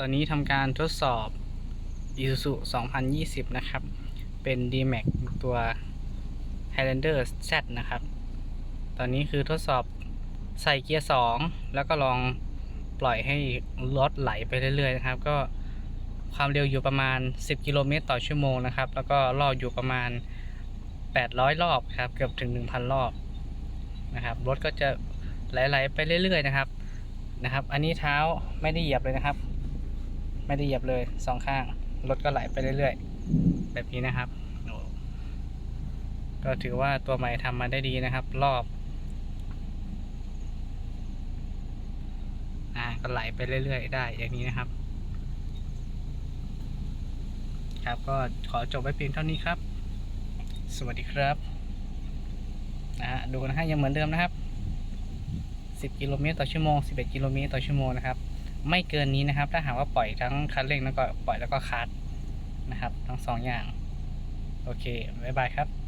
ตอนนี้ทำการทดสอบ Isuzu 2020 นะครับ เป็น D-Max ตัว Highlander Z นะครับ ตอนนี้คือทดสอบใส่เกียร์ 2 แล้วก็ลองปล่อยให้รถไหลไปเรื่อยๆนะครับ ก็ความเร็วอยู่ประมาณ 10 กิโลเมตรต่อชั่วโมงนะครับ แล้วก็รอบอยู่ประมาณ 800 รอบครับ เกือบถึง 1,000 รอบนะครับ รถก็จะไหลๆไปเรื่อยๆนะครับนะครับ อันนี้เท้าไม่ได้เหยียบเลยนะครับ ไม่ได้เหยียบเลยสองข้าง รถก็ไหลไปเรื่อยๆ แบบนี้นะครับ ก็ถือว่าตัวใหม่ทำมาได้ดีนะครับ รอบ อ่าก็ไหลไปเรื่อยๆ ได้อย่างนี้นะครับ ครับก็ขอจบไว้เพียงเท่านี้ครับ สวัสดีครับนะฮะดูนะฮะยังเหมือนเดิมนะครับ 10 กิโลเมตรต่อชั่วโมง 11 กิโลเมตรต่อชั่วโมงนะครับ ไม่เกินนี้นะครับ ถ้าหากว่าปล่อยทั้งคันเร่งแล้วก็ปล่อยแล้วก็คัดนะครับ ทั้งสองอย่าง โอเค บ๊ายบายครับ